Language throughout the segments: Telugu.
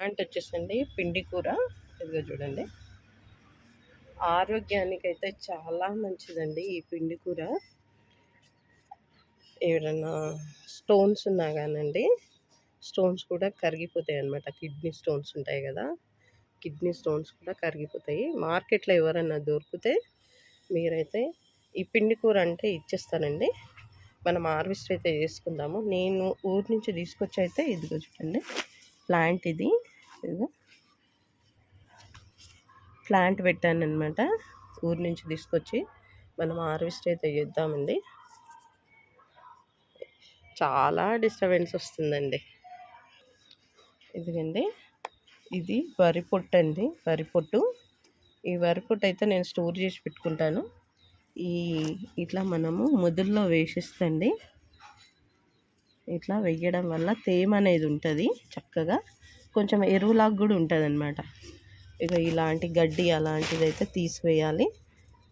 అంటే వచ్చేసండి పిండి కూర. ఇదిగో చూడండి. ఆరోగ్యానికి అయితే చాలా మంచిదండి ఈ పిండి కూర. ఏమైనా స్టోన్స్ ఉన్నా కానండి స్టోన్స్ కూడా కరిగిపోతాయి అన్నమాట కిడ్నీ స్టోన్స్ ఉంటాయి కదా కిడ్నీ స్టోన్స్ కూడా కరిగిపోతాయి. మార్కెట్లో ఎవరన్నా దొరికితే మీరైతే ఈ పిండి కూర అంటే ఇచ్చేస్తానండి. మనం హార్వెస్ట్ అయితే చేసుకుందాము. నేను ఊరి నుంచి తీసుకొచ్చి అయితే ఇదిగో చూడండి ప్లాంట్ ఇది. ఇదిగో ప్లాంట్ పెట్టాను అనమాట ఊరి నుంచి తీసుకొచ్చి మనం హార్వెస్ట్ అయితే చేద్దామండి. చాలా డిస్టర్బెన్స్ వస్తుందండి. ఇదిగండి. ఇది వరి పొట్టు అండి. వరి పొట్టు. ఈ వరి పొట్టు అయితే నేను స్టోర్ చేసి పెట్టుకుంటాను. ఈ ఇట్లా మనము ముదుల్లో వేసిస్తండి. ఇట్లా వేయడం వల్ల తేమ అనేది ఉంటుంది చక్కగా. కొంచెం ఎరువులాగా కూడా ఉంటుంది అనమాట ఇక ఇలాంటి గడ్డి అలాంటిది అయితే తీసివేయాలి.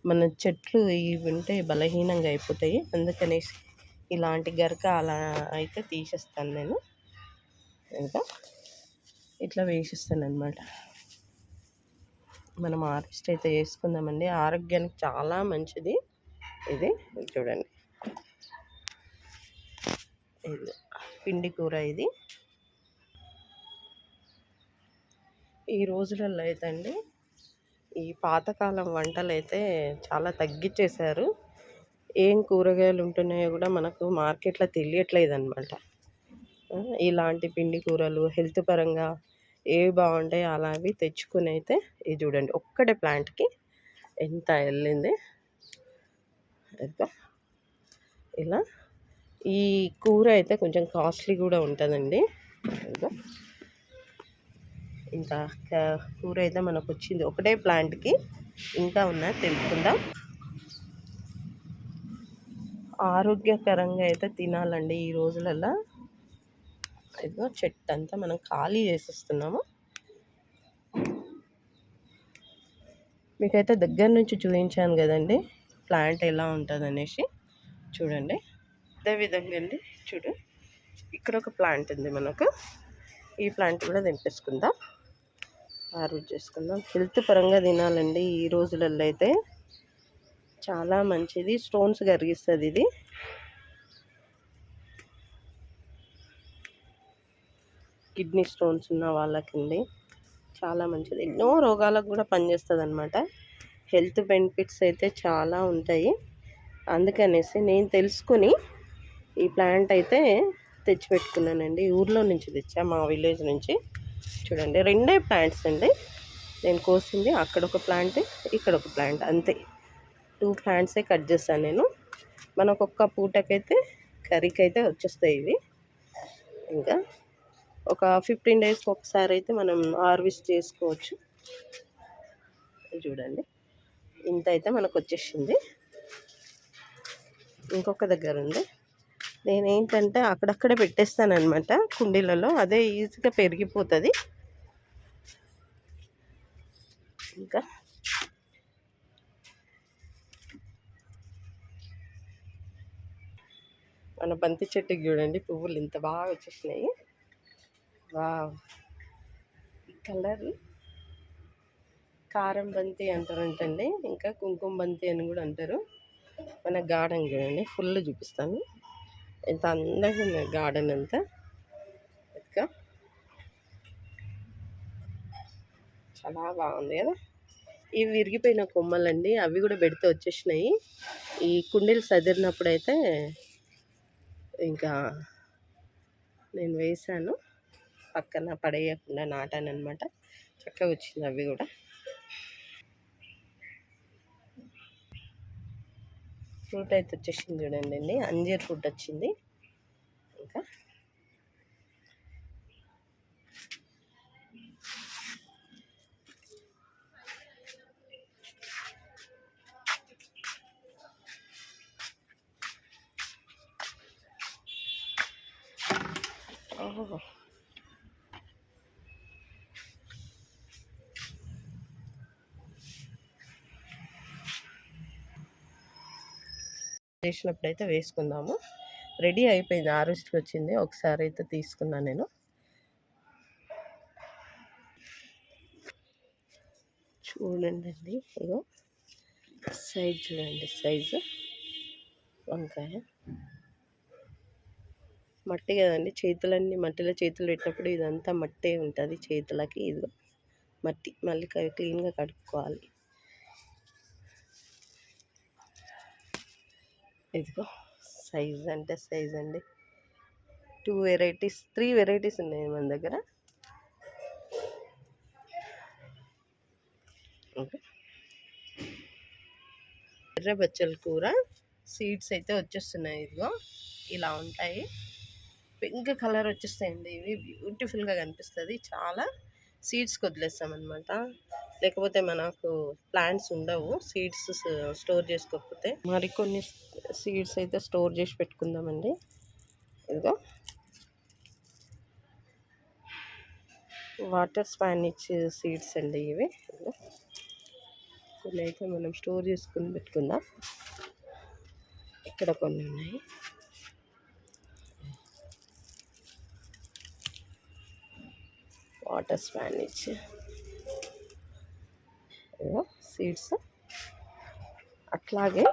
మన చెట్లు ఇవి ఉంటే బలహీనంగా అయిపోతాయి. అందుకనేసి ఇలాంటి గరక అలా అయితే తీసేస్తాను నేను. ఇంకా ఇట్లా వేసిస్తాను అనమాట మనం హార్వెస్ట్ అయితే చేసుకుందామండి. ఆరోగ్యానికి చాలా మంచిది. ఇది చూడండి. ఇది పిండి కూర ఇది. ఈ రోజులలో అయితే అండి ఈ పాతకాలం వంటలు అయితే చాలా తగ్గించేశారు ఏం కూరగాయలు ఉంటున్నాయో కూడా మనకు మార్కెట్లో తెలియట్లేదు అనమాట ఇలాంటి పిండి కూరలు హెల్త్ పరంగా ఏవి బాగుంటాయి అలావి తెచ్చుకుని అయితే ఇది చూడండి ఒక్కటే ప్లాంట్కి ఎంత వెళ్ళింది. ఇలా ఈ కూర అయితే కొంచెం కాస్ట్లీ కూడా ఉంటుందండి. ఇంకా కూర అయితే మనకు వచ్చింది ఒకటే ప్లాంట్కి ఇంకా ఉన్నా తెలుసుకుందాం. ఆరోగ్యకరంగా అయితే తినాలండి ఈ రోజులలో ఇదిగో చెట్టు అంతా మనం ఖాళీ చేసేస్తున్నాము. మీకైతే దగ్గర నుంచి చూపించాను కదండి ప్లాంట్ ఎలా ఉంటుంది అనేసి చూడండి అదేవిధంగా అండి చూడు. ఇక్కడ ఒక ప్లాంట్ ఉంది మనకు. ఈ ప్లాంట్ కూడా తెంపేసుకుందాం. హార్వెస్ట్ చేసుకుందాం. హెల్త్ పరంగా తినాలండి ఈ రోజులలో అయితే. చాలా మంచిది. స్టోన్స్ కరిగిస్తుంది ఇది. కిడ్నీ స్టోన్స్ ఉన్న వాళ్ళకండి. చాలా మంచిది. ఎన్నో రోగాలకు కూడా పనిచేస్తుంది అనమాట హెల్త్ బెనిఫిట్స్ అయితే చాలా ఉంటాయి. అందుకనేసి నేను తెలుసుకొని ఈ ప్లాంట్ అయితే తెచ్చిపెట్టుకున్నానండి. ఊర్లో నుంచి తెచ్చా మా విలేజ్ నుంచి. చూడండి రెండే ప్లాంట్స్ అండి. నేను కోసింది అక్కడ ఒక ప్లాంట్ ఇక్కడ ఒక ప్లాంట్ అంతే. టూ ప్లాంట్సే కట్ చేస్తాను నేను. మనకు ఒక్క పూటకైతే కర్రీకి అయితే వచ్చేస్తాయి ఇవి. ఇంకా ఒక ఫిఫ్టీన్ డేస్కి ఒకసారి అయితే మనం హార్వెస్ట్ చేసుకోవచ్చు. చూడండి ఇంత అయితే మనకు వచ్చేసింది. ఇంకొక దగ్గర ఉంది. నేనేంటంటే అక్కడక్కడే పెట్టేస్తానమాట కుండీలలో. అదే ఈజీగా పెరిగిపోతుంది. ఇంకా మన బంతి చెట్టుకి చూడండి పువ్వులు ఇంత బాగా వచ్చేసినాయి. వా కలర్ కారం బంతి అంటారంటండి. ఇంకా కుంకుమ బంతి అని కూడా అంటారు. మన గార్డెన్ చూడండి ఫుల్ చూపిస్తాను. ఎంత అందంగా ఉంది గార్డెన్ అంతా. ఇంకా చాలా బాగుంది కదా. ఇవి విరిగిపోయిన కొమ్మలండి అవి కూడా పెడితే వచ్చేసినాయి. ఈ కుండీలు సదిరినప్పుడైతే ఇంకా నేను వేసాను పక్కన పడేయకుండా నాటాను అనమాట చక్కగా వచ్చింది అవి కూడా. ఫ్రూట్ అయితే వచ్చేసింది చూడండి అండి. అంజీర్ ఫ్రూట్ వచ్చింది. ఇంకా ఓహో. చేసినప్పుడు అయితే వేసుకుందాము. రెడీ అయిపోయింది. ఆరెస్ట్కి వచ్చింది. ఒకసారి అయితే తీసుకున్నాను నేను. చూడండి అండి. ఇగో సైజ్ చూడండి. సైజు వంకాయ. మట్టి కదండి. చేతులన్నీ మట్టిలో చేతులు పెట్టినప్పుడు ఇదంతా మట్టే ఉంటుంది. చేతులకి ఇదిగో మట్టి. మళ్ళీ క్లీన్గా కడుక్కోవాలి. ఇదిగో సైజ్ అంటే సైజ్ అండి. టూ వెరైటీస్ త్రీ వెరైటీస్ ఉన్నాయి మన దగ్గర. ఎర్ర బచ్చల కూర సీడ్స్ అయితే వచ్చేస్తున్నాయి ఇదిగో. ఇలా ఉంటాయి. పింక్ కలర్ వచ్చేస్తాయండి ఇవి. బ్యూటిఫుల్గా కనిపిస్తుంది. చాలా సీడ్స్కి వదిలేస్తామన్నమాట. లేకపోతే మనకు ప్లాంట్స్ ఉండవు. సీడ్స్ స్టోర్ చేసుకోకపోతే. మరికొన్ని సీడ్స్ అయితే స్టోర్ చేసి పెట్టుకుందామండి. ఇదిగో. వాటర్ స్పానిచ్ సీడ్స్ అండి ఇవి. కొన్ని అయితే మనం స్టోర్ చేసుకుని పెట్టుకుందాం. ఇక్కడ కొన్ని ఉన్నాయి. Water spinach seeds. అట్లాగే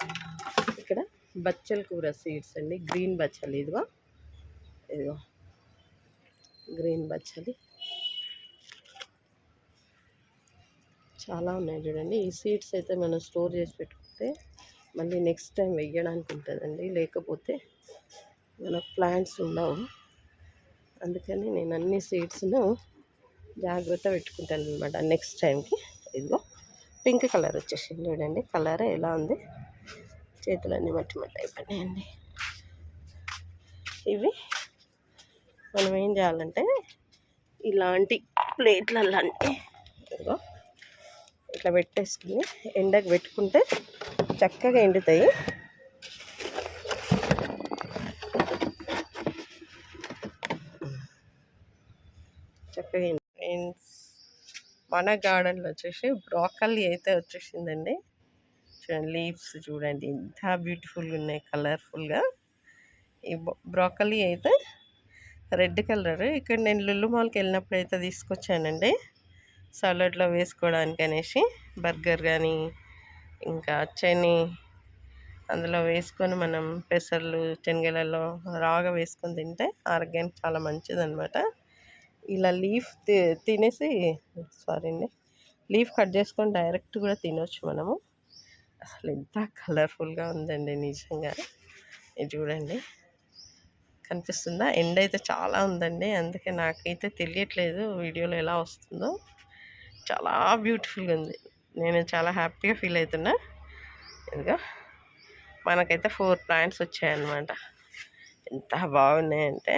బచ్చల కూర సీడ్స్ అండి. గ్రీన్ బచ్చలి ఇదిగో. ఇదిగో. గ్రీన్ బచ్చలి. చాలా ఉన్నాయి చూడండి. ఈ సీడ్స్ అయితే మనం స్టోర్ చేసి పెట్టుకుంటే మళ్ళీ నెక్స్ట్ టైం వెయ్యడానికి ఉంటుందండి. లేకపోతే మన ప్లాంట్స్ ఉండవు. అందుకని నేను అన్ని సీడ్స్ను జాగ్రత్త పెట్టుకుంటాను అనమాట నెక్స్ట్ టైంకి. ఇదిగో. పింక్ కలర్ వచ్చేసింది చూడండి. కలర్ ఎలా ఉంది? చేతులన్నీ మట్టి మట్టి అయిపోయినాయండి ఇవి మనం ఏం చేయాలంటే ఇలాంటి ప్లేట్లలో అంటే ఇదిగో ఇట్లా పెట్టేసుకుని ఎండకు పెట్టుకుంటే చక్కగా ఎండుతాయి. చక్కగా ఫ్రెండ్స్ మన గార్డెన్లో వచ్చేసి బ్రాకల్లీ అయితే వచ్చేసిందండి. చూడండి లీవ్స్ చూడండి. ఎంత బ్యూటిఫుల్గా ఉన్నాయి కలర్ఫుల్గా. ఈ బ్రోకలీ అయితే రెడ్ కలర్. ఇక్కడ నేను లుల్లు మాల్కి వెళ్ళినప్పుడు అయితే తీసుకొచ్చానండి. సలాడ్లో వేసుకోవడానికి అనేసి బర్గర్ కానీ ఇంకా చని అందులో వేసుకొని మనం పెసర్లు శనగలలో రాగా వేసుకొని తింటే ఆరోగ్యానికి చాలా మంచిదనమాట ఇలా లీఫ్ తినేసి సారీ అండి లీఫ్ కట్ చేసుకొని డైరెక్ట్ కూడా తినొచ్చు మనము. అసలు ఎంత కలర్ఫుల్గా ఉందండి నిజంగా. ఇది చూడండి. కనిపిస్తుందా? ఎండ్ అయితే చాలా ఉందండి. అందుకే నాకైతే తెలియట్లేదు వీడియోలో ఎలా వస్తుందో. చాలా బ్యూటిఫుల్గా ఉంది. నేను చాలా హ్యాపీగా ఫీల్ అవుతున్నా. ఇదిగా మనకైతే ఫోర్ ప్లాంట్స్ వచ్చాయన్నమాట. ఎంత బాగున్నాయంటే.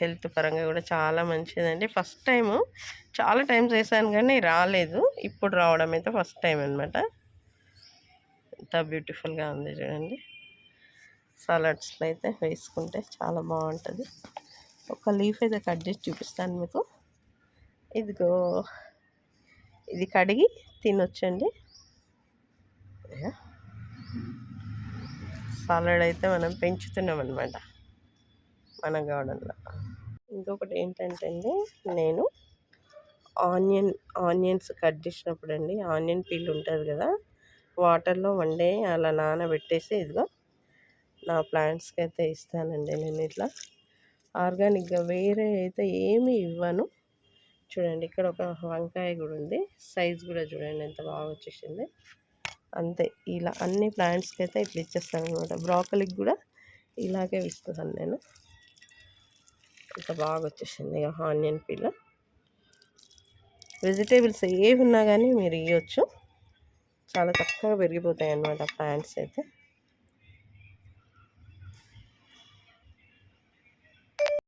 హెల్త్ పరంగా కూడా చాలా మంచిదండి. ఫస్ట్ టైము చాలా టైమ్స్ వేసాను కానీ రాలేదు. ఇప్పుడు రావడం అయితే ఫస్ట్ టైం అనమాట ఎంత బ్యూటిఫుల్గా ఉంది చూడండి. సలాడ్స్లో అయితే వేసుకుంటే చాలా బాగుంటుంది. ఒక లీఫ్ అయితే కట్ చేసి చూపిస్తాను మీకు. ఇదిగో ఇది కడిగి తినొచ్చండి. సాలడ్ అయితే మనం పెంచుతున్నాం అనమాట మన గార్డెన్లో ఇంకొకటి ఏంటంటే అండి నేను ఆనియన్ ఆనియన్స్ కట్ చేసినప్పుడు అండి ఆనియన్ పీల్ ఉంటుంది కదా వాటర్లో వన్ డే అలా నానబెట్టేసి ఇదిగో నా ప్లాంట్స్కి అయితే ఇస్తానండి నేను ఇట్లా. ఆర్గానిక్గా వేరే అయితే ఏమీ ఇవ్వను. చూడండి ఇక్కడ ఒక వంకాయ కూడా ఉంది సైజ్ కూడా చూడండి ఎంత బాగా వచ్చేసింది. అంతే ఇలా అన్ని ప్లాంట్స్కి అయితే ఇట్లా ఇచ్చేస్తాను అనమాట బ్రాకలికి కూడా ఇలాగే ఇస్తున్నాను నేను. ఇంత బాగా వచ్చేసింది ఇక ఆనియన్ పీల. వెజిటేబుల్స్ ఏవి ఉన్నా కానీ మీరు ఇవ్వచ్చు చాలా తక్కువగా పెరిగిపోతాయి అన్నమాట ప్లాంట్స్ అయితే.